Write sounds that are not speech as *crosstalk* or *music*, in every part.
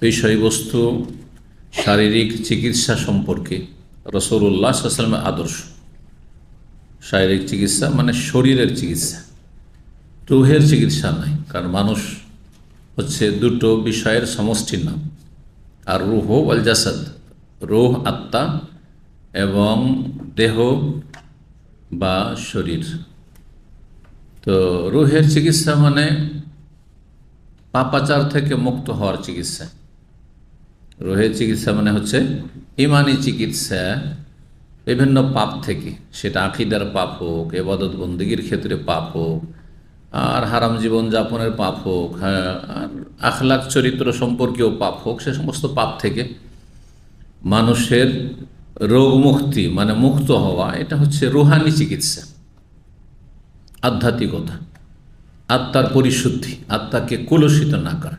বিষয়বস্তু, শারীরিক চিকিৎসা সম্পর্কে রসুল্লাহ সাল্লামের আদর্শ। শারীরিক চিকিৎসা মানে শরীরের চিকিৎসা। রুহের চিকিৎসা নাই, কারণ মানুষ হচ্ছে দুটো বিষয়ের সমষ্টির নাম। আর রুহ ওয়াল জাসাদ, রুহ আত্মা এবং দেহ বা শরীর। তো রুহের চিকিৎসা মানে পাপাচার থেকে মুক্ত হওয়ার চিকিৎসা। রোহের চিকিৎসা মানে হচ্ছে ইমানি চিকিৎসা বিভিন্ন পাপ থেকে। সেটা আকিদার পাপ হোক, এবাদত বন্দীগীর ক্ষেত্রে পাপ হোক, আর হারাম জীবন যাপনের পাপ হোক হ্যাঁ আর আখলাক চরিত্র সম্পর্কেও পাপ হোক, সে সমস্ত পাপ থেকে মানুষের রোগ মুক্তি মানে মুক্ত হওয়া, এটা হচ্ছে রুহানি চিকিৎসা। আধ্যাত্মিকতা, আত্মার পরিশুদ্ধি, আত্মাকে কলুষিত না করা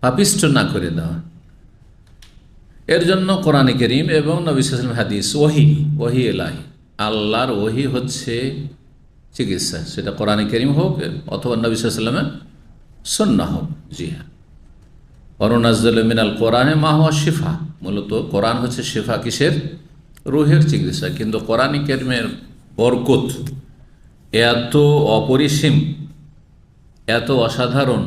পাপিষ্ট না করে দেওয়া। এর জন্য কোরআন করিম এবং নবিসাম হাদিস ওহি ওহি এলাহি। আল্লাহর ওহি হচ্ছে চিকিৎসা, সেটা কোরআন করিম হোক অথবা নবিসামের সন্না হোক, জি হ্যাঁ। অরুণাজল মিনাল কোরআনে মা হওয়া শিফা, মূলত কোরআন হচ্ছে শিফা কিসের? রুহের চিকিৎসা, কিন্তু কোরআন করিমের বরকত এত অপরিসীম, এত অসাধারণ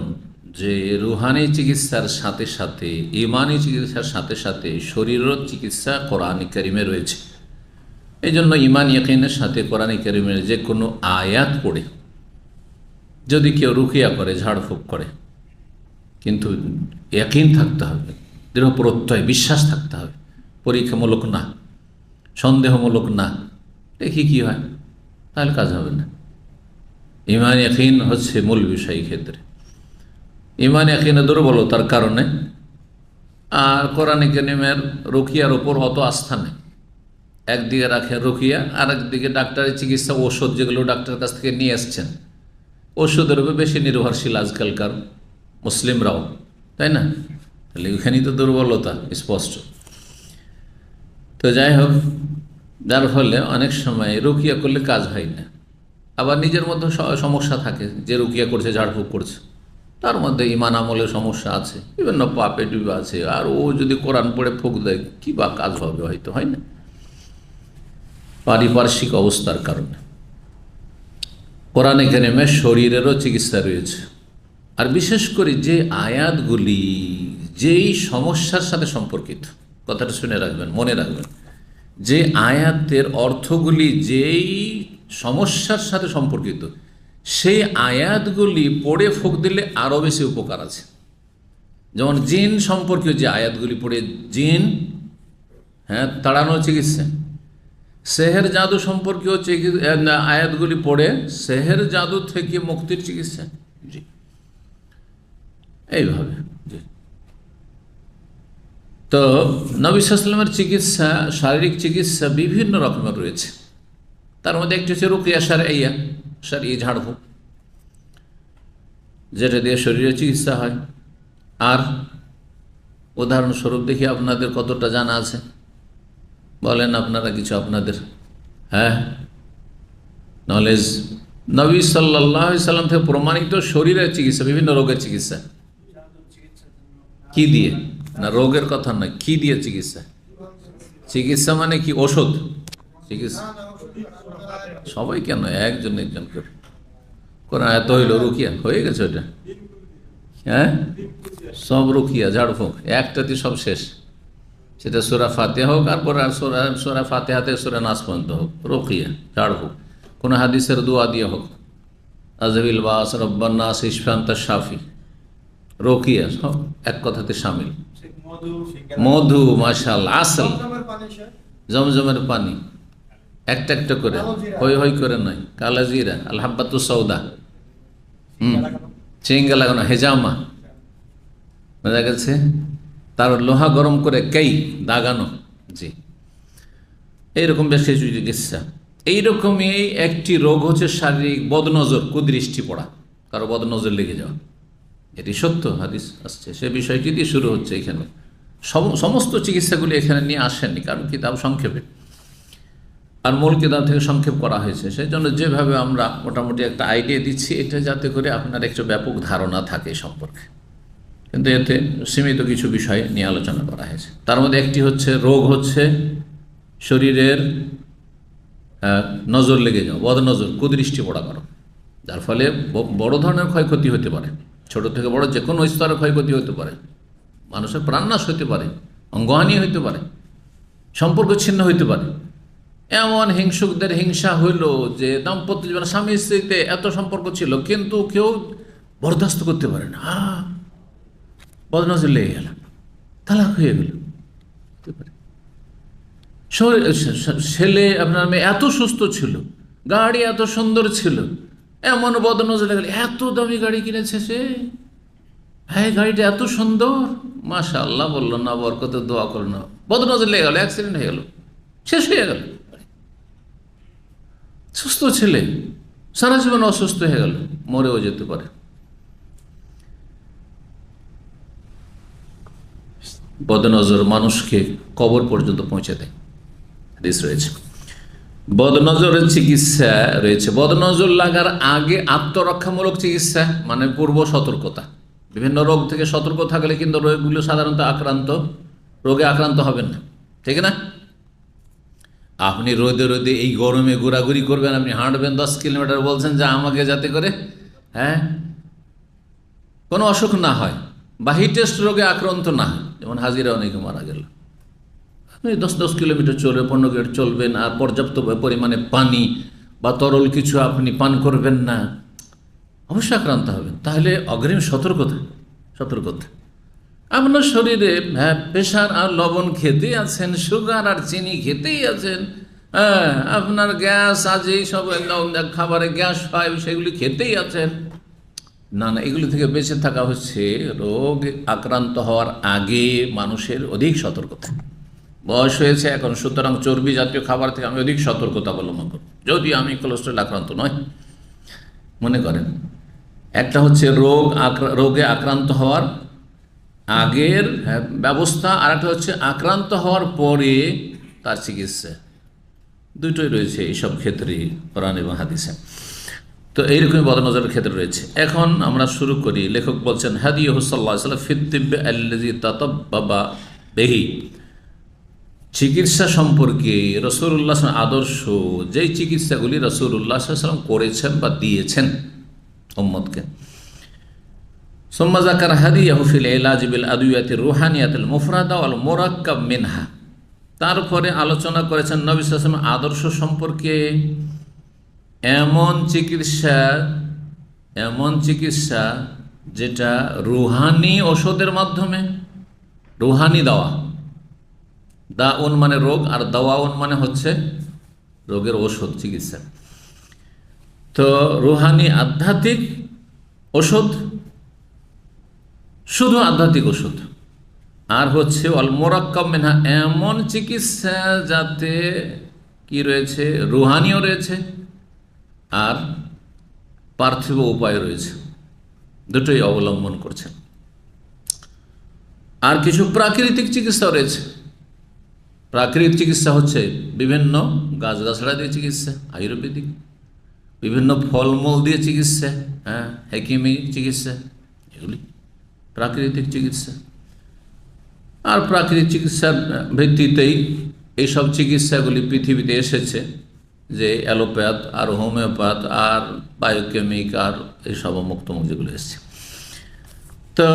যে রুহানি চিকিৎসার সাথে সাথে, ইমানি চিকিৎসার সাথে সাথে শরীরের চিকিৎসা কোরআন করিমে রয়েছে। এই জন্য ইমান ইয়াকিনের সাথে কোরআন করিমের যে কোনো আয়াত পড়ে। যদি কেউ রুকিয়া করে, ঝাড়ফুঁক করে, কিন্তু ইয়াকিন থাকতে হবে, দৃঢ় প্রত্যয়, বিশ্বাস থাকতে হবে, পরীক্ষামূলক না, সন্দেহমূলক না, দেখি কি হয়, তাহলে কাজ হবে না। ইমান ইয়াকিন হচ্ছে মূল বিষয় ক্ষেত্রে। ইমান ইয়াকিনে দুর্বলতার কারণে আর কোরআন কেনিমের রুকিয়ার ওপর অত আস্থা নেই। একদিকে রাখেন রুকিয়া আর একদিকে ডাক্তারের চিকিৎসা ওষুধ যেগুলো ডাক্তারের কাছ থেকে নিয়ে আসছেন ওষুধের উপর বেশি নির্ভরশীল আজকালকার মুসলিমরাও, তাই না? তাহলে ওখানেই তো দুর্বলতা, স্পষ্ট। তো যাই হোক, যার ফলে অনেক সময় রুকিয়া করলে কাজ হয় না। আবার নিজের মধ্যে সমস্যা থাকে যে রুকিয়া করছে, ঝাড়ফুঁক করছে। তার মধ্যে ইমান আমলের সমস্যা আছে, বিভিন্ন পাপে ডুবে আছে, আর ও যদি কোরআন পড়ে ফুক দেয়, কী বা কাজ হবে হয়তো, হয় না? পারিপার্শ্বিক অবস্থার কারণে। কোরআনে কেনেমে শরীরেরও চিকিৎসা রয়েছে। আর বিশেষ করে যে আয়াতগুলি, যেই সমস্যার সাথে সম্পর্কিত, কথাটা শুনে রাখবেন, মনে রাখবেন, যে আয়াতের অর্থগুলি যেই সমস্যার সাথে সম্পর্কিত সেই আয়াতগুলি পড়ে ফুক দিলে আরও বেশি উপকার আছে। যেমন জিন সম্পর্কীয় যে আয়াতগুলি পড়ে, জিন হ্যাঁ তাড়ানো চিকিৎসা। সেহের জাদু সম্পর্কীয় আয়াতগুলি পড়ে, সেহের জাদু থেকে মুক্তির চিকিৎসা। জি। এইভাবে, জি। তো নবিসামের চিকিৎসা, শারীরিক চিকিৎসা বিভিন্ন রকমের রয়েছে। তার মধ্যে একটি হচ্ছে রুকিয়া সার ইয়া সার ই ঝাড়ফুঁক যেটা দিয়ে শরীরের চিকিৎসা হয়। আর উদাহরণস্বরূপ দেখি আপনাদের কতটা জানা আছে। বলেন আপনারা কিছু আপনাদের। হ্যাঁ। নলেজ। নবী সাল্লাহ সাল্লাম থেকে প্রমাণিত শরীরের চিকিৎসা, বিভিন্ন রোগের চিকিৎসা। কি দিয়ে? না, রোগের কথা নয়, কি দিয়ে চিকিৎসা? চিকিৎসা মানে কি? ওষুধ। চিকিৎসা সবাই কেন একজন একজন করে কোন এত হইল রুকিয়া হয়ে গেছে ওটা হ্যাঁ? সব রুকিয়া ঝাড়ফুঁক একটাতে সব শেষ। সেটা সোরা ফাতে হোক আর পরে সোরা সোরা ফাতে হাতে সোরা নাচ পর্যন্ত হোক। রুকিয়া ঝাড়ফুঁক। কোনো হাদিসের দোয়া দিয়ে হোক। আজবিল বাস রব্বান্নাস ইসফান্ত শাফি রোকিয়া সব এক কথাতে সামিল। মধু মাশাল আসল। জমজমের পানি। একটা একটা করে। হই হই করে নয়। কালা জিরা আলহাব্বাতু সৌদা হুম। চিঙ্গা লাগানো, হেজামা। বোঝা গেছে? তার লোহা গরম করে কেই, দাগানো। জি। এইরকম বেশ কিছু চিকিৎসা এইরকমই একটি রোগ হচ্ছে শারীরিক বদনজর, কুদৃষ্টি পড়া। কারও বদনজর লেগে যাওয়া। এটি সত্য, হাদিস আসছে। সে বিষয়টি দিয়ে শুরু হচ্ছে এখানে? সমস্ত চিকিৎসাগুলি এখানে নিয়ে আসেননি, কারণ কিতাব সংক্ষেপে। আর মূল কিতাব থেকে সংক্ষেপ করা হয়েছে। সেই জন্য যেভাবে আমরা মোটামুটি একটা আইডিয়া দিচ্ছি, এটা যাতে করে আপনার একটু ব্যাপক ধারণা থাকে সম্পর্কে। কিন্তু এতে সীমিত কিছু বিষয় নিয়ে আলোচনা করা হয়েছে। তার মধ্যে একটি হচ্ছে, রোগ হচ্ছে, শরীরের নজর লেগে যাওয়া বদ নজর কুদৃষ্টি পড়া করো যার ফলে বড় ধরনের ক্ষয়ক্ষতি হতে পারে। ছোট থেকে বড় যে কোনো স্তরে ক্ষয়ক্ষতি হতে পারে। মানুষের প্রাণনাশ হতে পারে, অঙ্গহানি হইতে পারে, সম্পর্ক ছিন্ন হইতে পারে। এমন হিংসুকদের হিংসা হইল যে দাম্পত্য জীবনে স্বামী স্ত্রীতে এত সম্পর্ক ছিল, কিন্তু কেউ বরদাস্ত করতে পারে না। বদনজর লেগে গেল, তালাক হয়ে গেল। ছেলে আপনার মেয়ে এত সুস্থ ছিল, গাড়ি এত সুন্দর ছিল, এমন বদনজর লেগে গেল, এত দামি গাড়ি কিনেছে সে? হ্যাঁ গাড়িটা এত সুন্দর? মাশা আল্লাহ বলল, না বরকত দোয়া করল না। বদনজর লেগে গেল অ্যাক্সিডেন্ট হয়ে গেল, শেষ হয়ে গেল। সুস্থ ছেলে, সারা জীবন অসুস্থ হয়ে গেল, মরেও যেতে পারে। বদনজর মানুষকে কবর পর্যন্ত পৌঁছে দেয়। হাদিস রয়েছে। বদনজরের চিকিৎসা রয়েছে। বদনজর লাগার আগে আত্মরক্ষামূলক চিকিৎসা মানে পূর্ব সতর্কতা। বিভিন্ন রোগ থেকে সতর্ক থাকলে কিন্তু রোগগুলো সাধারণত আক্রান্ত, রোগে আক্রান্ত হবেন না। ঠিক না? আপনি রোদে রোদে এই গরমে ঘোরাঘুরি করবেন, আপনি হাঁটবেন দশ কিলোমিটার বলছেন যে আমাকে যাতে করে হ্যাঁ? কোনো অসুখ না হয়, বা হিটেস্ট রোগে আক্রান্ত না হয়। যেমন হাজিরা অনেকে মারা গেল। আপনি দশ দশ কিলোমিটার চলবে, পনেরো কিলোমিটার চলবেন, আর পর্যাপ্ত পরিমাণে পানি বা তরল কিছু আপনি পান করবেন না, অবশ্যই আক্রান্ত হবেন। তাহলে অগ্রিম সতর্কতা সতর্কতা। আপনার শরীরে হ্যাঁ প্রেশার আর লবণ খেতেই আছেন, সুগার আর চিনি খেতেই আছেন হ্যাঁ আপনার গ্যাস আজ সব খাবারে গ্যাস হয় সেগুলি খেতেই আছেন। না না, এগুলি থেকে বেঁচে থাকা হচ্ছে রোগ আক্রান্ত হওয়ার আগে মানুষের অধিক সতর্কতা। বয়স হয়েছে এখন, সুতরাং চর্বি জাতীয় খাবার থেকে আমি অধিক সতর্কতা অবলম্বন করব। যদি আমি কোলেস্ট্রল আক্রান্ত নয় মনে করেন, একটা হচ্ছে রোগ আক্রা- রোগে আক্রান্ত হওয়ার আগের হ্যাঁ, ব্যবস্থা আর একটা হচ্ছে আক্রান্ত হওয়ার পরে তার চিকিৎসা। দুটোই রয়েছে এইসব ক্ষেত্রে কোরআন এবং হাদিসে। তো এইরকমই বদনজরের ক্ষেত্রে রয়েছে। এখন আমরা শুরু করি। লেখক বলছেন হাদি হুসাল্লাহ আল্লাজি তাতব্বাবা বেহি। চিকিৎসা সম্পর্কে রসুল্লাহ আদর্শ যেই চিকিৎসাগুলি রসুল্লাহ সাল্লাম করেছেন বা দিয়েছেন মোহাম্মদকে সোম্মাজাকার হাদিয়া হুফিল এলাজিবিল আদুয়াতি রুহানিয়াতিল মুফরাদা আল মোরাক্কাব মিনহা তারপরে আলোচনা করেছেন নবী সাসম আদর্শ সম্পর্কে। এমন চিকিৎসা এমন চিকিৎসা যেটা রুহানি ওষুধের মাধ্যমে, রুহানি দাওয়া। দা উন মানে রোগ আর দাওয়া উন মানে হচ্ছে রোগের ওষুধ, চিকিৎসা। তো রুহানি আধ্যাত্মিক ওষুধ শুধু আধ্যাত্মিক ওষুধ। আর হচ্ছে অল মোরাক্কাব মেনহা, এমন চিকিৎসা যাতে কি রয়েছে, রুহানিও রয়েছে, আর পার্থিব উপায় রয়েছে। দুটোই অবলম্বন করছেন। আর কিছু প্রাকৃতিক চিকিৎসা রয়েছে। প্রাকৃতিক চিকিৎসা হচ্ছে বিভিন্ন গাছগাছড়া দিয়ে চিকিৎসা, আয়ুর্বেদিক। বিভিন্ন ফলমূল দিয়ে চিকিৎসা হ্যাঁ হেকিমি চিকিৎসা, এগুলি। প্রাকৃতিক চিকিৎসা। আর প্রাকৃতিক চিকিৎসার ভিত্তিতেই এইসব চিকিৎসাগুলি পৃথিবীতে এসেছে যে অ্যালোপ্যাথ আর হোমিওপ্যাথ আর বায়োকেমিক আর এইসব মুক্তমুখ যেগুলো এসেছে। তো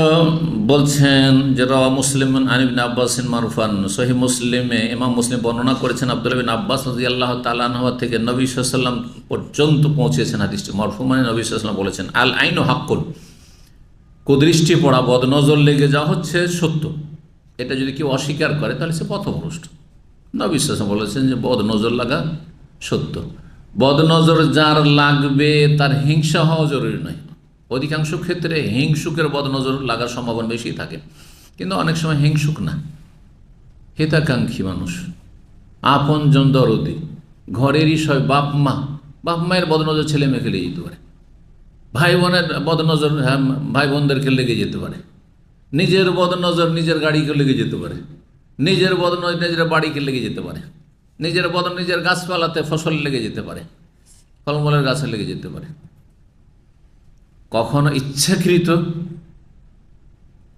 বলছেন যে রওয়া মুসলিম আনিবিন আব্বাসিন মারুফান সহি মুসলিমে ইমাম মুসলিম বর্ণনা করেছেন আব্দুল বিন আব্বাস রাজি আল্লাহ তালানহা থেকে নবী সাল্লাম পর্যন্ত পৌঁছেছেন হাদিসটি। মরফু মানে নবী সাল্লাম বলেছেন, আল আইন হাক্কুল কুদৃষ্টি পড়া বদনজর লেগে যাওয়া হচ্ছে সত্য। এটা যদি কেউ অস্বীকার করে, তাহলে সে পথভ্রষ্ট। না বিশ্বাস বলেছেন যে বদনজর লাগা সত্য। বদনজর যার লাগবে তার হিংসা হওয়া জরুরি নয়। অধিকাংশ ক্ষেত্রে হিংসুকের বদনজর লাগার সম্ভাবনা বেশি থাকে। কিন্তু অনেক সময় হিংসুক না। হিতাকাঙ্ক্ষী মানুষ। আপনজন দরদি। ঘরেরই সব বাপ মা। বাপ মায়ের বদনজর ছেলে মেয়েকে লেগে যেতে পারে। ভাই বোনের বদনজর হ্যাঁ, ভাই বোনদেরকে লেগে যেতে পারে। নিজের বদনজর নিজের গাড়িকে লেগে যেতে পারে। নিজের বদনজর নিজের বাড়িকে লেগে যেতে পারে। নিজের বদন নিজের গাছপালাতে ফসল লেগে যেতে পারে। ফলমূলের গাছে লেগে যেতে পারে। কখনো ইচ্ছাকৃত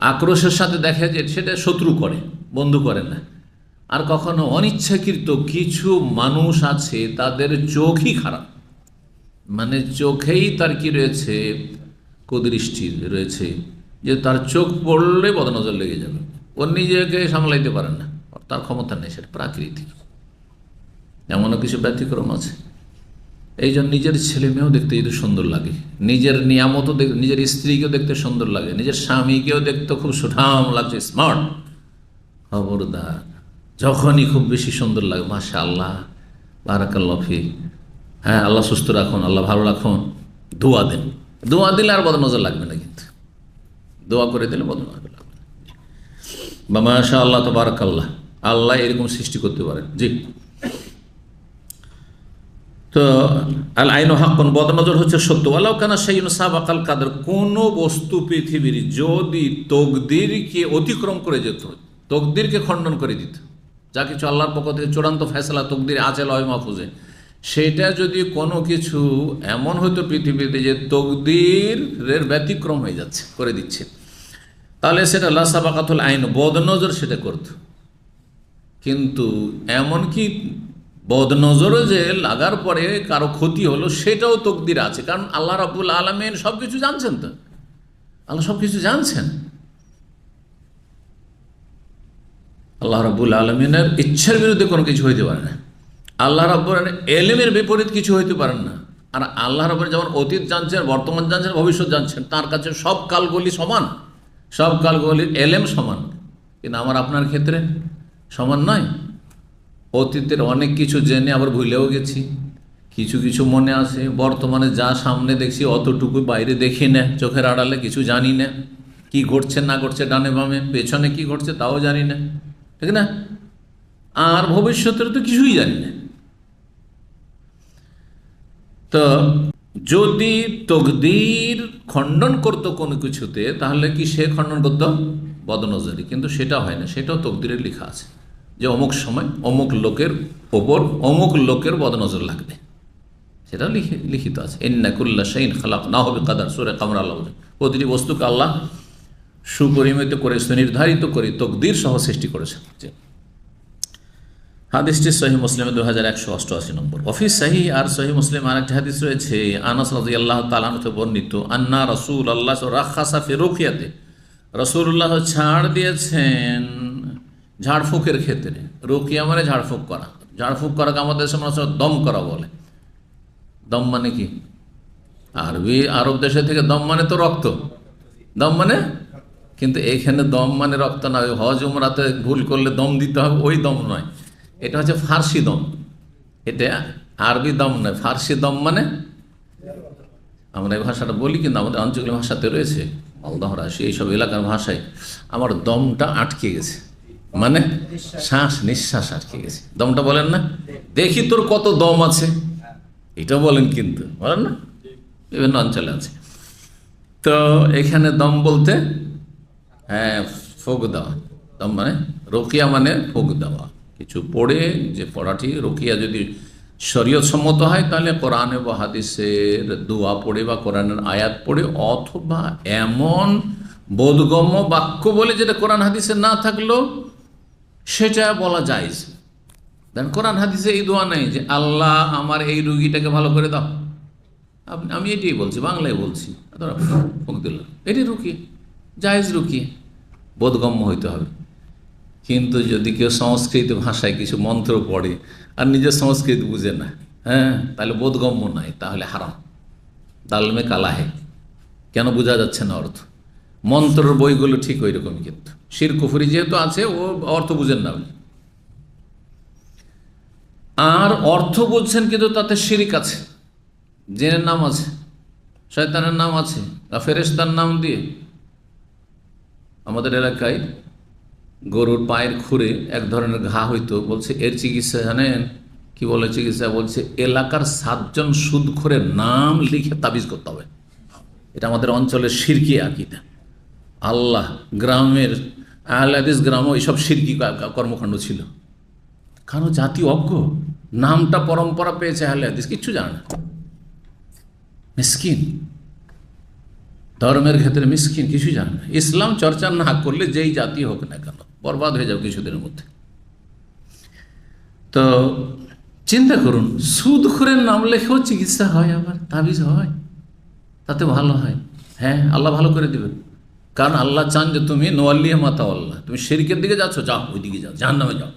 আক্রোশের সাথে দেখে যে সেটা শত্রু করে বন্ধু করে না। আর কখনো অনিচ্ছাকৃত কিছু মানুষ আছে তাদের চোখই খারাপ। মানে চোখেই তার কি রয়েছে? কুদৃষ্টি রয়েছে। যে তার চোখ পড়লে বদনজর লেগে যাবে। ও নিজেকে সামলাইতে পারে না। তার ক্ষমতা নেই সেটা প্রাকৃতিক। এমনও কিছু ব্যতিক্রম আছে। এই জন্য নিজের ছেলে মেয়েও দেখতে যদি সুন্দর লাগে। নিজের নিয়ামতও নিজের স্ত্রীকেও দেখতে সুন্দর লাগে। নিজের স্বামীকেও দেখতে খুব সুঠাম লাগছে, স্মার্ট। খবরদার। যখনই খুব বেশি সুন্দর লাগে মাসা আল্লাহ বারাকাল্লাফি হ্যাঁ আল্লাহ সুস্থ রাখুন, আল্লাহ ভালো রাখুন। দোয়া দেন। দোয়া দিলে আর বদনজর লাগবে না কিন্তু। দোয়া করে দিলে বদনজর লাগবে। না বা মাশা আল্লাহ তো বারাকাল্লাহ আল্লাহ আল্লাহ এরকম সৃষ্টি করতে পারেন। জি। তো আল আইন হাক্কন, বদনজর হচ্ছে সত্য। আল্লাহ কানা সেই সাবাকাল কাদের। কোনো বস্তু পৃথিবীর যদি তকদিরকে অতিক্রম করে যেত, তকদিরকে খণ্ডন করে দিত, যা কিছু আল্লাহর পক্ষ থেকে চূড়ান্ত ফেসলা তকদির আছে লয় মাহফুজে সেটা যদি কোনো কিছু এমন হতো পৃথিবীতে যে তকদিরের ব্যতিক্রম হয়ে যাচ্ছে, করে দিচ্ছে, তাহলে সেটা আল্লাহ সাবাকাতুল আইন, বদনজর সেটা করত। কিন্তু এমন কি বদনজরে যে লাগার পরে কারও ক্ষতি হলো, সেটাও তকদির আছে। কারণ আল্লাহ রাবুল আলমেন সব কিছু জানছেন তো। আল্লাহ সব কিছু জানছেন। আল্লাহ রাবুল আলমিনের ইচ্ছার বিরুদ্ধে কোনো কিছু হইতে পারে না। আল্লাহ রাব্বুল এলেমের বিপরীত কিছু হইতে পারেন না। আর আল্লাহ রাব্বুল যেমন অতীত জানছেন, বর্তমান জানছেন, ভবিষ্যৎ জানছেন, তার কাছে সব কালগুলি সমান। সব কালগুলির এলেম সমান। কিন্তু আমার আপনার ক্ষেত্রে সমান নয়। অতীতের অনেক কিছু জেনে আবার ভুলেও গেছি। কিছু কিছু মনে আছে, বর্তমানে যা সামনে দেখছি অতটুকু বাইরে দেখি না, চোখের আড়ালে কিছু জানি না। কি ঘটছে, না ঘটছে, ডানে বামে, পেছনে কি ঘটছে, তাও জানি না। ঠিক না? আর ভবিষ্যতের তো কিছুই জানি না। তো যদি তকদির খণ্ডন করত কোনো কিছুতে, তাহলে কি সে খণ্ডন করত? বদনজরি। কিন্তু সেটা হয় না, সেটাও তকদিরে লেখা আছে। যে অমুক সময় অমুক লোকের ওপর অমুক লোকের বদনজর লাগবে। সেটাও লিখে, লিখিত আছে। এন্নাকুল্লা শাইন খালাক না হবে কাদার সুরে কামরা আল্লাহ প্রতিটি বস্তুকে আল্লাহ সুপরিমিত করে, সুনির্ধারিত করে তকদির সহ সৃষ্টি করেছে হাদিসটি সহি মুসলিমে দু হাজার একশো অষ্টআশি নম্বর। অফিস সাহি আর সহি মুসলিম আরেকটি হাদিস রয়েছে, আনাস রাজি আল্লাহ তালানতে বর্ণিত, আন্না রসুল আল্লাহ রাখাসা ফেরুকিয়াতে রসুল্লাহ ছাড় দিয়েছেন ঝাড়ফুঁকের ক্ষেত্রে। রুকিয়া মানে ঝাড়ফুঁক করা। ঝাড়ফুঁক করাকে আমাদের দেশে মানুষ দম করা বলে। দম মানে কি? আরবি, আরব দেশে থেকে দম মানে তো রক্ত। দম মানে? কিন্তু এখানে দম মানে রক্ত না, ওই হজ, উমরাতে ভুল করলে দম দিতে হবে, ওই দম নয়। এটা হচ্ছে ফার্সি দম। এটা আরবি দম নয়, ফার্সি দম মানে আমরা এই ভাষাটা বলি, কিন্তু আমাদের আঞ্চলিক ভাষাতে রয়েছে। মালদহ রাশি এইসব এলাকার ভাষায় আমার দমটা আটকে গেছে। মানে শ্বাস নিঃশ্বাস আটকে গেছে। দমটা বলেন না? দেখি তোর কত দম আছে। এটা বলেন কিন্তু, বলেন না? বিভিন্ন অঞ্চলে আছে। তো এখানে দম বলতে হ্যাঁ ফোক দেওয়া। দম মানে রোকিয়া মানে ফোক দেওয়া। কিছু পড়ে যে পড়াটি রোকিয়া যদি সম্মত হয়, তাহলে কোরআনে বা হাদিসের দোয়া পড়ে বা কোরআনের আয়াত পড়ে, অথবা এমন বোধগম্য বাক্য বলে যেটা কোরআন হাদিসে না থাকলেও সেটা বলা যায় দেন কোরআন হাদিসে এই দোয়া নেই যে, আল্লাহ আমার এই রুগীটাকে ভালো করে দাও। আপনি আমি এটাই বলছি, বাংলায় বলছি। এটি রুকি, জায়েজ রুকি, বোধগম্য হইতে হবে। কিন্তু যদি কেউ সংস্কৃত ভাষায় কিছু মন্ত্র পড়ে আর নিজের সংস্কৃত বুঝে না হ্যাঁ তাহলে বোধগম্য নয়, তাহলে হারাম। দালমে কালাহে। কেন বোঝা যাচ্ছে না অর্থ? মন্ত্রের বইগুলো ঠিক ওই রকমই কিন্তু। শির কুফুরি যেহেতু আছে, ও অর্থ বুঝেন না আর অর্থ বুঝছেন কিন্তু তাতে শিরিক আছে। জেনের নাম আছে, শয়তানের নাম আছে বা ফেরেস্তার নাম দিয়ে। আমাদের এলাকায় গরুর পায়ের খুঁড়ে এক ধরনের ঘা হইতো, বলছে, এর চিকিৎসা জানেন? কি বলে চিকিৎসা? বলছে, এলাকার সাতজন সুদখোরের নাম লিখে তাবিজ করতে হবে। এটা আমাদের অঞ্চলের সিরকি আকিদা। আল্লাহ, গ্রামের আহলাদিস গ্রামও এইসব সিরকি কর্মকাণ্ড ছিল। কারণ জাতি অজ্ঞ, নামটা পরম্পরা পেয়েছে আহলাদিস কিচ্ছু জানে না। মিসকিন, ধর্মের ক্ষেত্রে মিসকিন, কিছুই জানে না। ইসলাম চর্চা না করলে যেই জাতি হোক না কেন বরবাদ হয়ে যাবে কিছুদিনের মধ্যে। তো চিন্তা করুন সুদ করে নাম লেখেও চিকিৎসা হয় আবার, তাবিজ হয়, তাতে ভালো হয়। হ্যাঁ আল্লাহ ভালো করে দেবেন। কারণ আল্লাহ চান যে তুমি নোয়াল্লিহ মাতা আল্লাহ, তুমি শেরিকের দিকে যাচ্ছ, যাও ওই দিকে যাও জাহান নামে যাও।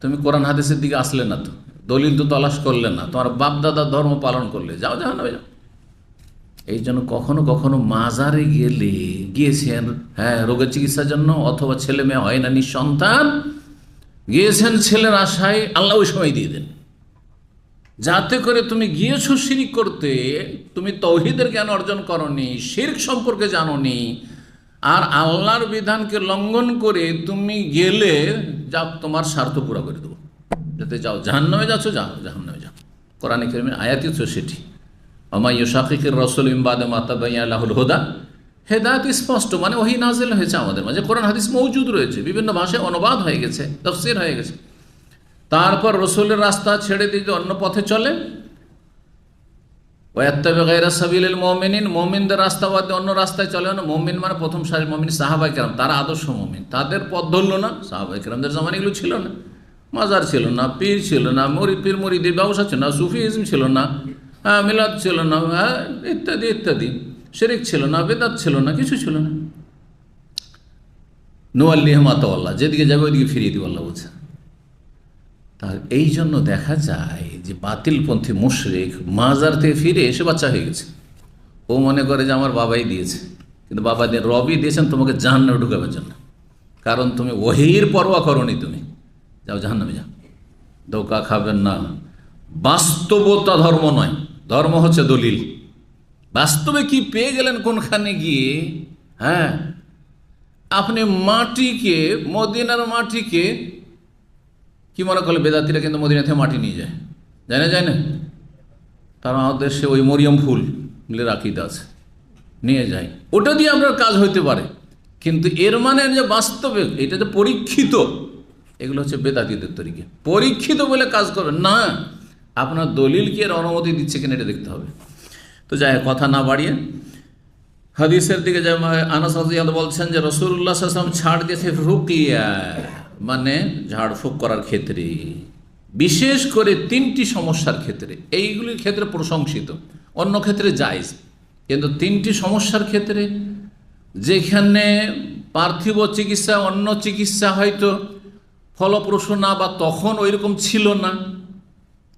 তুমি কোরআন হাদিসের দিকে আসলে না তো, দলিল তো তলাশ করলে না, তোমার বাপ দাদার ধর্ম পালন করলে, যাও জাহান নামে যাও। এই জন্য কখনো কখনো মাজারে গেলে গিয়েছেন হ্যাঁ রোগের চিকিৎসার জন্য অথবা ছেলে মেয়ে হয় না, নিঃসন্তান, গিয়েছেন ছেলের আশায় আল্লাহ ওই সময় দিয়ে দেন। যাতে করে তুমি গিয়েছো শিরিক করতে, তুমি তৌহিদের জ্ঞান অর্জন করনি, শির্ক সম্পর্কে জানোনি, আর আল্লাহর বিধানকে লঙ্ঘন করে তুমি গেলে যা তোমার স্বার্থ পুরো করে দেবো। যাতে যাও, জাহান্নামে যাচ্ছ, যাও, জাহান্নামে যাও। কোরআন করিমের আয়াতি তো সেটি। আমায় শাকিকের রসুল ইমবাদে মাতাবাইয়া আল্লাহুল হুদা। হেদায়ত স্পষ্ট মানে ওহি নাজেল হয়েছে আমাদের মাঝে। কোরআন, হাদিস মৌজুদ রয়েছে, বিভিন্ন ভাষায় অনুবাদ হয়ে গেছে, তফসির হয়ে গেছে। তারপর রসুলের রাস্তা ছেড়ে দিয়ে অন্য পথে চলে ওয়াত্তাবে গায়রা সাবিল মমিনিন, মমিনদের রাস্তা বাদে অন্য রাস্তায় চলে না মমিন মানে প্রথম সারি মমিন সাহাবাই কেরাম, তারা আদর্শ মমিন। তাদের পথ ধরল না সাহাবাই কেরামদের জামান এগুলো ছিল না। মাজার ছিল না, পীর ছিল না মরি পীর মরিদের ব্যবসা ছিল না, সুফিজম ছিল না। মিলাদ ছিল না হ্যাঁ ইত্যাদি ইত্যাদি। শেরিক ছিল না, বেদাত ছিল না, কিছু ছিল না। নোয়াল্লিহ মাতাল্লাহ যেদিকে যাবে ওইদিকে ফিরিয়ে দিব আল্লাহ বলছে। তা এই জন্য দেখা যায় যে বাতিলপন্থী মুশরিক মাজার থেকে ফিরে এসে বাচ্চা হয়ে গেছে। ও মনে করে যে আমার বাবাই দিয়েছে, কিন্তু বাবা দিয়ে রবি দিয়েছেন তোমাকে জাহান্নামে ঢুকাবার জন্য। কারণ তুমি ওহির পরোয়া করনি তুমি। যাও জাহান্নামে যাও। ধোকা খাবেন না। বাস্তবতা ধর্ম নয়। ধর্ম হচ্ছে দলিল। বাস্তবে কি পেয়ে গেলেন কোনখানে গিয়ে? হ্যাঁ? আপনি মাটিকে, মদিনার মাটিকে, কি মনে করলে বেদাতিরা কিন্তু মদিনা থেকে মাটি নিয়ে যায়? যায় না যায় না তারা আমাদের দেশে ওই মরিয়ম ফুল রাখিতে আছে। নিয়ে যায়। ওটা দিয়ে আপনার কাজ হইতে পারে। কিন্তু এর মানে যে বাস্তবে, এটা যে পরীক্ষিত, এগুলো হচ্ছে বেদাতিদের তরিকে। পরীক্ষিত বলে কাজ করবেন না। আপনার দলিল কি এর অনুমতি দিচ্ছে কিনা এটা দেখতে হবে। তো যাই কথা না বাড়িয়ে হাদিসের দিকে যে আনাস বলছেন যে রসুল্লাহ আসলাম ছাড় দিয়েছে রুকিয়া মানে ঝাড়ফুঁক করার ক্ষেত্রে। বিশেষ করে তিনটি সমস্যার ক্ষেত্রে। এইগুলির ক্ষেত্রে প্রশংসিত, অন্য ক্ষেত্রে জায়জ। কিন্তু তিনটি সমস্যার ক্ষেত্রে, যেখানে পার্থিব চিকিৎসা, অন্য চিকিৎসা হয়তো ফলপ্রসূ না বা তখন ওইরকম ছিল না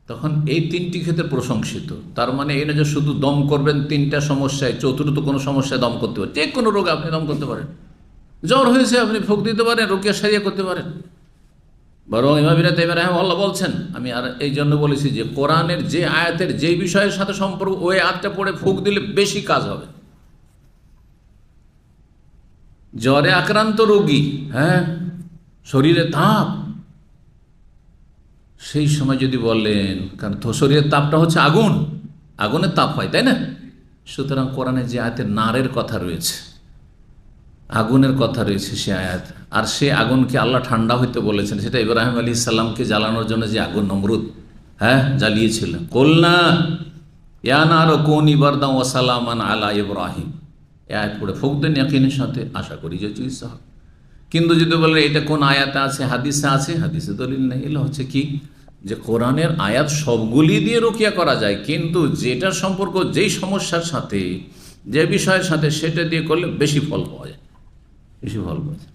তখন এই তিনটি ক্ষেত্রে প্রশংসিত। তার মানে এই না যে শুধু দম করবেন, তিনটা সমস্যায়, চতুর্থ কোনো সমস্যায় দম করতে পারেন। যে কোনো রোগে আপনি দম করতে পারেন। জ্বর হয়েছে, আপনি ফুক দিতে পারেন রোগিয়া সারিয়া করতে পারেন। বরং ইমাবিরা তেমন আল্লাহ বলছেন, আমি আর এই জন্য বলেছি যে কোরআনের যে আয়াতের যে বিষয়ের সাথে সম্পর্ক, ওই আয়াতটা পড়ে ফুক দিলে বেশি কাজ হবে। জ্বরে আক্রান্ত রোগী হ্যাঁ শরীরে তাপ সেই সময় যদি বলেন, কারণ তো তাপটা হচ্ছে আগুন, আগুনের তাপ হয়, তাই না? সুতরাং কোরআনে যে আয়াতের নারের কথা রয়েছে, আগুনের কথা রয়েছে সে আয়াত, আর সে আগুনকে আল্লাহ ঠান্ডা হইতে বলেছেন, সেটা ইব্রাহিম আলী ইসাল্লামকে জ্বালানোর জন্য যে আগুন, নমরুদ হ্যাঁ জ্বালিয়েছিলেন। কলনা ইয়ানা আর কোন ইবারদাম ওসালামান আলা ইব্রাহিম। এ আয়াত পড়ে ফোকদেন ইয়াকিনের সাথে আশা করি যে চিকিৎসা হবে। কিন্তু যদি বলেন, এটা কোন আয়াতে আছে? হাদিসে আছে? হাদিসে দলিল নেই। এগুলো হচ্ছে কি? যে কোরআনের আয়াত সবগুলি দিয়ে রোকিয়া করা যায়, কিন্তু যেটা সম্পর্ক যেই সমস্যার সাথে, যে বিষয়ের সাথে, সেটা দিয়ে করলে বেশি ফল পাওয়া যায়। বেশি ফল পাওয়া যায়।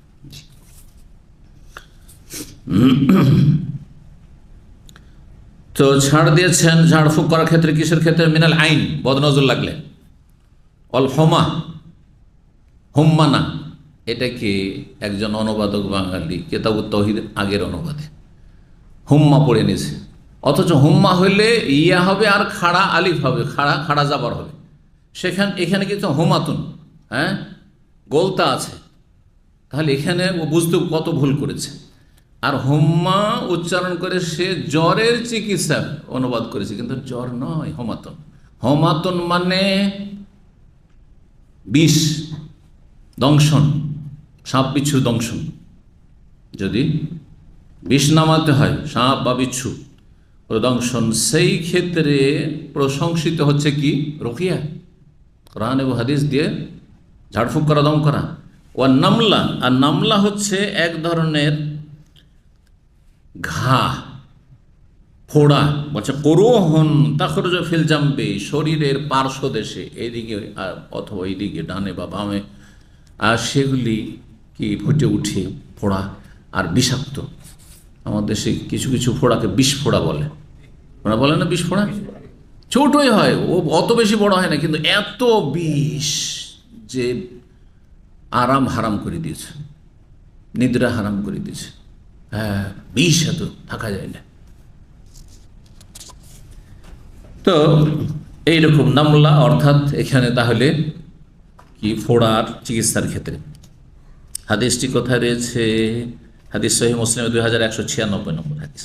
তো ছাড় দিয়েছেন ঝাড়ফুঁক করার ক্ষেত্রে কিসের ক্ষেত্রে? মিনাল আইন, বদনজর লাগলে। অল হোমা, হোম্মানা। এটা কি একজন অনুবাদক বাঙালি? কেতাবুত তহিদ আগের অনুবাদে। হুম্মা পড়ে নিয়েছে অথচ হুম্মা হইলে ইয়া হবে আর খাড়া আলিফ হবে, খাড়া খাড়া যাবার হবে। সেখান এখানে কিন্তু হোমাতুন হ্যাঁ? গোলতা আছে। তাহলে এখানে ও বুঝতে কত ভুল করেছে। আর হোম্মা উচ্চারণ করে সে জ্বরের চিকিৎসা অনুবাদ করেছে, কিন্তু জ্বর নয়, হোমাতন। হোমাতন মানে বিষ, দংশন। সাপ বিচ্ছুর দংশন। যদি বিষ নামাতে হয়, সাপ বা বিচ্ছু দংশন সেই ক্ষেত্রে প্রশংসিত হচ্ছে কি? রকিয়া। কোরআন এবং হাদিস দিয়ে ঝাড়ফুঁক করা, দম করা। ও নামলা, আর নামলা হচ্ছে এক ধরনের ঘা, ফোড়া, বলছে করোহন তাখরজ ফিল জাম্বে, শরীরের পার্শ্ব দেশে এইদিকে অথবা এইদিকে, ডানে বা বামে, আর সেগুলি কি ফুটে উঠে ফোড়া আর বিষাক্ত। আমার দেশে কিছু কিছু ফোড়াকে বিষ ফোড়া বলে। ওরা বলে না বিষ ফোড়া? ছোটই হয়, ও অত বেশি বড় হয় না, কিন্তু এত বিষ যে আরাম হারাম করে দিয়েছে। নিদ্রা হারাম করে দিয়েছে। হ্যাঁ বিষ এত, থাকা যায় না। তো এইরকম নামলা, অর্থাৎ এখানে তাহলে কি ফোড়ার চিকিৎসার ক্ষেত্রে। হাদিসটি কোথায় রয়েছে? হাদিস সহি মুসলিম, দুই হাজার একশো ছিয়ানব্বই নম্বর হাদিস।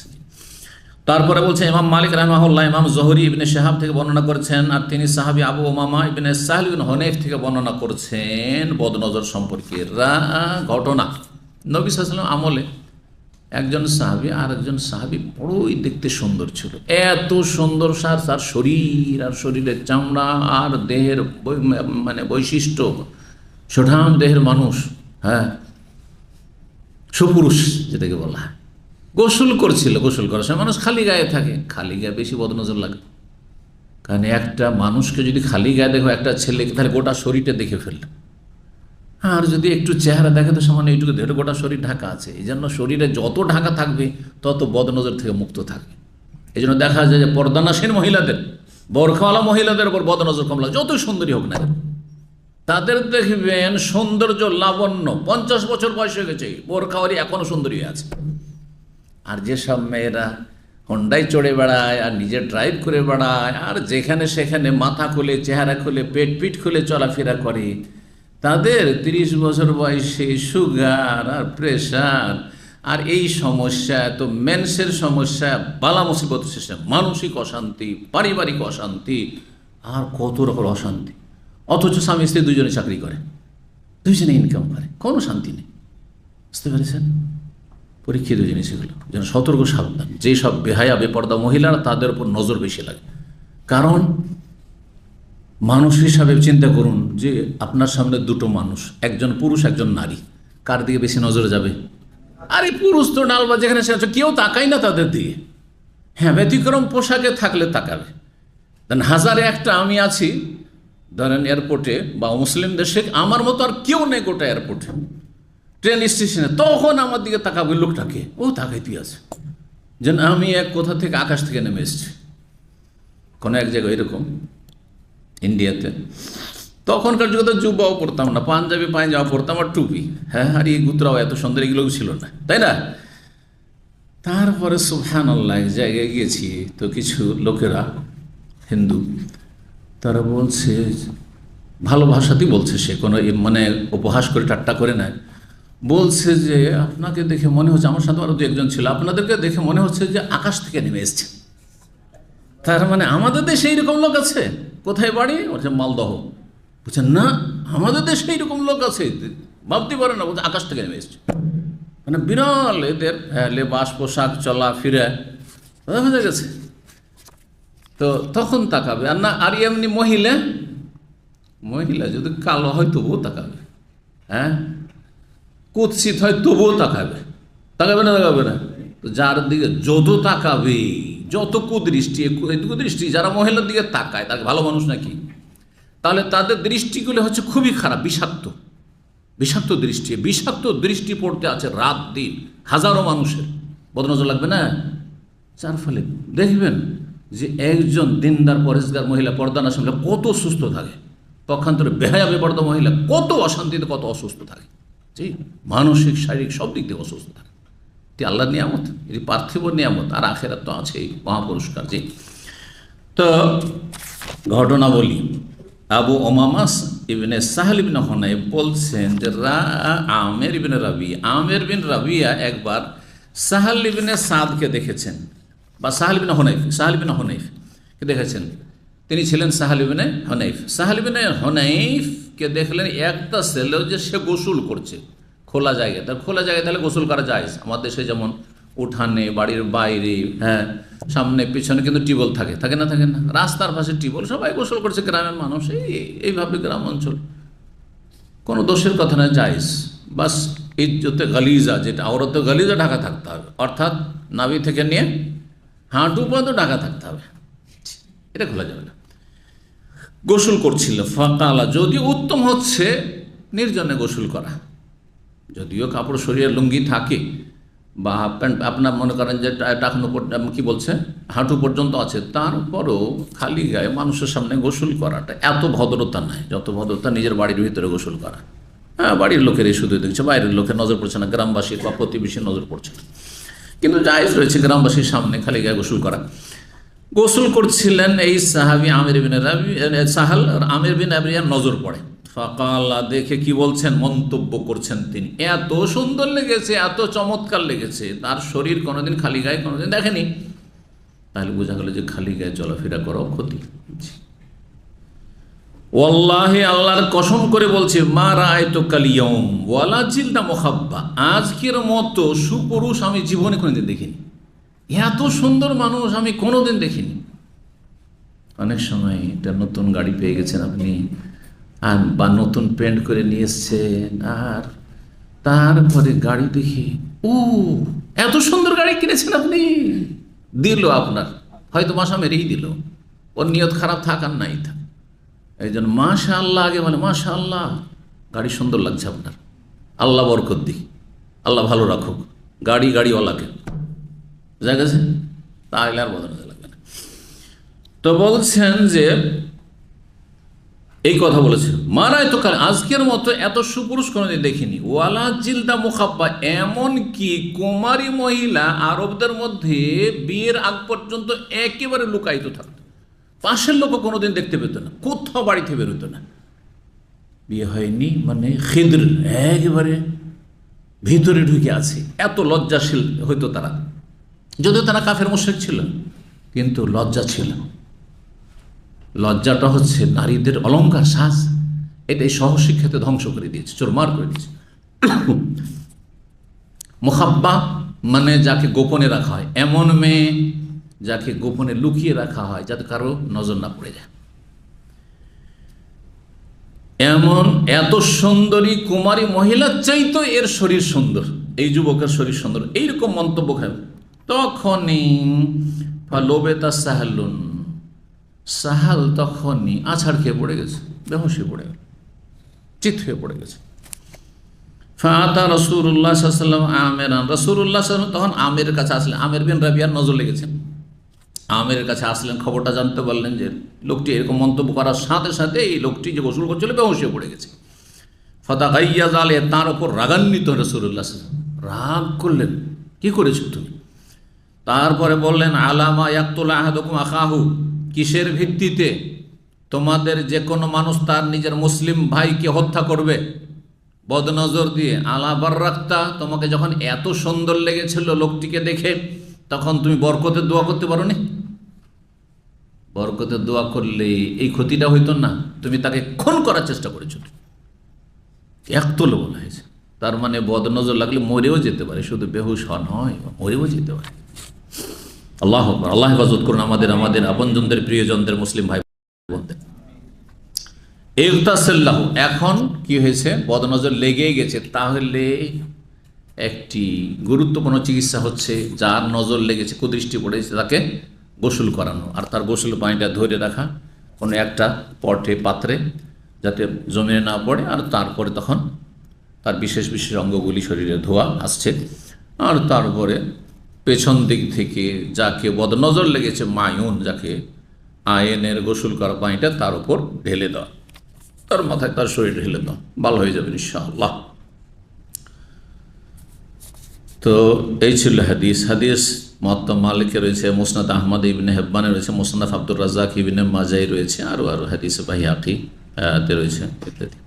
তারপরে বলছে, ইমাম মালিক রহমাহুল্লাহ, ইমাম জহরি ইবনে শাহাব থেকে বর্ণনা করেছেন, আর তিনি সাহাবি আবু ওমামা ইবনে ইবিন হনেফ থেকে বর্ণনা করছেন, বদনজর সম্পর্কে রা ঘটনা। নবী সাল্লাম আমলে একজন সাহাবি আর একজন সাহাবি বড়ই দেখতে সুন্দর ছিল। এত সুন্দর সার তার শরীর, আর শরীরের চামড়া, আর দেহের মানে বৈশিষ্ট্য, সুঠাম দেহের মানুষ। হ্যাঁ? সুপুরুষ যেটাকে বলা হয়। গোসল করছিল, গোসল করার সময় মানুষ খালি গায়ে থাকে। খালি গায়ে বেশি বদনজর লাগে। কারণ একটা মানুষকে যদি খালি গায়ে দেখো, একটা ছেলেকে তাহলে গোটা শরীরটা দেখে ফেলল। আর যদি একটু চেহারা দেখে, তো সামান্য এইটুকু ধরে গোটা শরীর ঢাকা আছে। এই জন্য শরীরে যত ঢাকা থাকবে, তত বদনজর থেকে মুক্ত থাকবে এই জন্য দেখা যায় যে পর্দানাসীন মহিলাদের, বরখাওয়ালা মহিলাদের ওপর বদনজর কম লাগে। যতই সুন্দরী হোক না। তাদের দেখবেন সৌন্দর্য লাবণ্য। পঞ্চাশ বছর বয়স হয়ে গেছে বোরখাওয়ারি এখনও সুন্দরী আছে। আর যেসব মেয়েরা হন্ডায় চড়ে বেড়ায়, আর নিজে ড্রাইভ করে বেড়ায়, আর যেখানে সেখানে মাথা খুলে, চেহারা খুলে, পেট পিট খুলে চলাফেরা করে, তাদের তিরিশ বছর বয়সে সুগার আর প্রেশার আর এই সমস্যা তো মেন্সের সমস্যা, বালা মুসিবত শেষে মানসিক অশান্তি, পারিবারিক অশান্তি, আর কত রকম অশান্তি। অথচ স্বামী স্ত্রী দুজনে চাকরি করে। দুজনে ইনকাম করে। কোনো শান্তি নেই। বুঝতে পেরেছেন? পরীক্ষিত জিনিস এগুলো। যেন সতর্ক সাবধান। যেসব বেহায়া, বেপর্দা মহিলারা তাদের উপর নজর বেশি লাগে। কারণ মানুষ হিসাবে চিন্তা করুন যে আপনার সামনে দুটো মানুষ, একজন পুরুষ, একজন নারী। কার দিকে বেশি নজর যাবে? আরে পুরুষ তো ডালবা যেখানে সে কেউ তাকাই না তাদের দিকে। হ্যাঁ ব্যতিক্রম পোশাকে থাকলে তাকাবে। হাজারে একটা আমি আছি ধরেন এয়ারপোর্টে বা মুসলিম দেশে আমার মতো আর কেউ নেই গোটা এয়ারপোর্টে ট্রেন স্টেশনে তখন আমার দিকে তাকাবে লোকটাকে ও তাকাইতে আছে। যেন আমি এক কোথা থেকে আকাশ থেকে নেমে এসেছি। কোনো এক জায়গায় এরকম ইন্ডিয়াতে তখনকার যুগে তো জুব্বাও পড়তাম না, পাঞ্জাবি পাঞ্জাবা পড়তাম আর টুপি। হ্যাঁ আর এই গুতরাও এত সুন্দর, এগুলোও ছিল না। তাই না? তারপরে সুফহান আল্লাহ জায়গায় গিয়েছি, তো কিছু লোকেরা, হিন্দু তারা বলছে ভালো ভাষাতেই বলছে সে কোনো মানে উপহাস করে ঠাট্টা করে নেয় বলছে যে আপনাকে দেখে মনে হচ্ছে আমার সাথে আরও দু একজন ছিল। আপনাদেরকে দেখে মনে হচ্ছে যে আকাশ থেকে নেমে এসছে। তার মানে আমাদের দেশে এইরকম লোক আছে। কোথায় বাড়ি? বলছে মালদহ। বলছে না আমাদের দেশে এইরকম লোক আছে। ভাবতে পারে না বলছে আকাশ থেকে নেমে এসছে। মানে বিরল এদের হ্যাঁ, লেবাস পোশাক চলা ফিরে। গেছে। তো তখন তাকাবে। আর না, আর এমনি মহিলা মহিলা যদি কালো হয় তবুও তাকাবে। হ্যাঁ? কুৎসিত হয় তবুও তাকাবে। তাকাবে না তাকাবে না? তো যার দিকে যত তাকাবে, যত কুদৃষ্টি কুদৃষ্টি যারা মহিলার দিকে তাকায়, তাকে ভালো মানুষ নাকি? তাহলে তাদের দৃষ্টিগুলো হচ্ছে খুবই খারাপ, বিষাক্ত। বিষাক্ত দৃষ্টি। বিষাক্ত দৃষ্টি পড়তে আছে রাত দিন, হাজারো মানুষের। বদনজর লাগবে না? যার ফলে, দেখবেন যে একজন দিনদার পরেশগার মহিলা পর্দা না শুনলে কত সুস্থ থাকে। পক্ষান্তরে বেহায়া বেপর্দা মহিলা কত অশান্তিতে, কত অসুস্থ থাকে। জি, মানসিক, শারীরিক সব দিক থেকে অসুস্থ থাকে। এটি আল্লাহর নিয়ামত, এটি পার্থিব নিয়ামত, আর আখেরাত তো আছেই, মহাপুরস্কার। জি, তো ঘটনা বলি। আবু ওমামাস ইবনে সাহেল ইবিন হনাই বলছেন যে, রা, আমের ইবিন রাবিয়া, আমের বিন রাবিয়া একবার সাহাল ইবিনে সাদকে দেখেছেন। বা সাহাল ইবিন হনাইফ, সাহাল ইবিন হনাইফকে দেখেছেন? তিনি ছিলেন সাহাল ইবিনে হনাইফ। সাহাল ইবিনে হনাইফকে দেখলেন একটা ছেলেও যে সে গোসল করছে। খোলা জায়গায়। তার খোলা জায়গায় তাহলে গোসল করা যায় আমাদের দেশে যেমন উঠানে, বাড়ির বাইরে হ্যাঁ সামনে, পিছনে কিন্তু টিবল থাকে। থাকে না থাকে না? রাস্তার পাশে টিবল সবাই গোসল করছে, গ্রামের মানুষ। এই, এইভাবে গ্রাম অঞ্চল। কোনো দোষের কথা না যাইস বাস ইজ্জতে গালিজা যেটা আওরতে গালিজা ঢাকা থাকতে হবে। অর্থাৎ নাভি থেকে নিয়ে হাঁটু পর্যন্ত ঢাকা থাকতে হবে। এটা খোলা যাবে না। গোসল করছিল, ফাঁকালা, যদিও উত্তম হচ্ছে নির্জনে গোসল করা। যদিও কাপড় শরীরে লুঙ্গি থাকে, বা হাফ প্যান্ট, আপনার মনে করেন যে টাকনো কি বলছে? হাঁটু পর্যন্ত আছে, তারপরও খালি গায়ে মানুষের সামনে গোসল করাটা, এত ভদ্রতা নয় যত ভদ্রতা নিজের বাড়ির ভিতরে গোসল করা। হ্যাঁ বাড়ির লোকেরই শুধু দেখছে, বাইরের লোকের নজর পড়ছে না গ্রামবাসীর বা প্রতিবেশীর নজর পড়ছে না। কিন্তু জায়েজ রয়েছে গ্রামবাসীর সামনে খালি গায়ে গোসল করা। গোসল করছিলেন এই সাহাবি আমির বিন সাহাল আমির বিন আবরিয়ার নজর পড়ে। ফাকাল্লা দেখে কি বলছেন? মন্তব্য করছেন তিনি। এত সুন্দর লেগেছে, এত চমৎকার লেগেছে, তার শরীর কোনোদিন খালি গায়ে, কোনোদিন দেখেনি। তাহলে বোঝা গেল যে খালি গায়ে চলাফেরা করাও ক্ষতি। ওয়াল্লাহি আল্লাহর কসম করে বলছে, মা রায় তো কালিয়ম ওয়ালা জিলদা মোহাব্বা আজকের মতো সুপুরুষ আমি জীবনে কোনোদিন দেখিনি। এত সুন্দর মানুষ আমি কোনোদিন দেখিনি। অনেক সময় একটা নতুন গাড়ি পেয়ে গেছেন আপনি, আর বা নতুন পেন্ট করে নিয়ে এসছেন, আর তারপরে গাড়ি দেখি, ও, এত সুন্দর গাড়ি কিনেছেন আপনি। দিল আপনার, হয়তো মাসা মেরেই দিল। ওর নিয়ত খারাপ থাকার নাই থাক। এই জন্য মাশা আল্লাহ আগে মানে মাশা আল্লাহ গাড়ি সুন্দর লাগছে আপনার। আল্লাহ বরকত দি আল্লাহ ভালো রাখুক। গাড়ি গাড়িওয়ালাকে। বুঝা গেছে? তাহলে আর বদলাতে লাগবে না। তো বলছেন যে, এই কথা বলেছে মারায় তো কাল আজকের মতো এত সুপুরুষ কোনোদিন দেখিনি। ওয়ালা জিলদা মুখাব্বা, এমন কি কুমারী মহিলা আরবদের মধ্যে বিয়ের আগ পর্যন্ত একেবারে লুকায়িত থাকত। পাশের লোকও কোনোদিন দেখতে পেত না, কোথাও বাড়িতে বেরোতো না। বিয়ে হয়নি মানে খিদ্র একেবারে ভিতরে ঢুকে আছে। এত লজ্জাশীল হইতো তারা। যদিও তারা কাফের মুশেক ছিল, কিন্তু লজ্জা ছিল লজ্জাটা হচ্ছে নারীদের অলঙ্কার সাজ, এটাই সহশিক্ষাতে ধ্বংস করে দিয়েছে, চোরমার করে দিয়েছে। মোহাব্বা মানে যাকে গোপনে রাখা হয়, এমন মেয়ে যাকে গোপনে লুকিয়ে রাখা হয়, যাতে কারও নজর না পড়ে যায়। এমন এত সুন্দরী কুমারী মহিলার চাইতো এর শরীর সুন্দর, এই যুবকের শরীর সুন্দর, এইরকম মন্তব্য খায়। তখনই লোবে তা সাহালুন, সাহাল তখনই আছাড় খেয়ে পড়ে গেছে বেহস পড়ে গেল, চিত হয়ে পড়ে গেছে। ফাতা রসুল্লাহ সাল্লাম আমেরান রসুল্লাহ সাল্লাম তখন আমের কাছে আসলেন আমের বিন রাবিয়ার নজর লেগেছে। আমের কাছে আসলেন, খবরটা জানতে পারলেন যে লোকটি এরকম মন্তব্য করার সাথে সাথে এই লোকটি যে গোসল করছিল বেহস পড়ে গেছে। ফতা গাইয়া জালে তার ওপর রাগান্বিত রসুল্লাহ রাগ করলেন। কি করেছ তুমি? তারপরে বললেন, আলামা ইয়াক্তুল্লাহ আহাদুকুম আখাহু, কিসের ভিত্তিতে তোমাদের যে কোনো মানুষ তার নিজের মুসলিম ভাইকে হত্যা করবে? বদনজর দিয়ে আলাবার রাখতা তোমাকে যখন এত সুন্দর লেগেছিল লোকটিকে দেখে, তখন তুমি বরকতের দোয়া করতে পারো নি বরকতের দোয়া করলে এই ক্ষতিটা হইতো না, তুমি তাকে খুন করার চেষ্টা করেছ। একতল বলা হয়েছে তার মানে বদনজর লাগলে মরেও যেতে পারে, শুধু বেহুশ নয়, মরেও যেতে পারে। আল্লাহ আল্লাহ হেফাজত করুন আমাদের আমাদের আপনজনদের, প্রিয়জনদের, মুসলিম ভাই বোনদের। ইগতাসাল্লাহ, এখন কি হয়েছে? বদনজর লেগেই গেছে। তাহলে একটি গুরুত্বপূর্ণ চিকিৎসা হচ্ছে, যার নজর লেগেছে, কুদৃষ্টি পড়েছে তাকে গোসল করানো। আর তার গোসল পানিটা ধরে রাখা, কোনো একটা পটে, পাত্রে, যাতে জমে না পড়ে, আর তারপরে তখন তার বিশেষ বিশেষ অঙ্গগুলি শরীরে ধোয়া আসছে। আর তারপরে পেছন দিক থেকে যাকে বদনজর লেগেছে মায়ুন যাকে আয়নের গোসল করা পানিটা তার উপর ঢেলে দেওয়া। তার মাথায় তার শরীর ঢেলে দেওয়া। ভালো হয়ে যাবে ইনশাআল্লাহ। তো এই ছিল হাদিস। হাদিস মহাত্মা মালিকে রয়েছে মুসনাদ আহমদ ইবিনে হেব্বানে রয়েছে, মুসনাদ আব্দুর রাজাক ইবিনে মাজাই রয়েছে আরও আরও হাদিস বাহিয়াকি তে রয়েছে ইত্যাদি।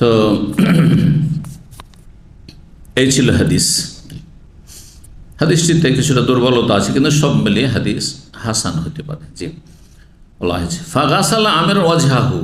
তো *clears throat* এই ছিল হাদিস। হাদিসটিতে কিছুটা দুর্বলতা আছে, কিন্তু সব মিলিয়ে হাদিস হাসান হতে পারে, জি। বলা হয়েছে ফাগাসাল আমের ওয়াজহাহু।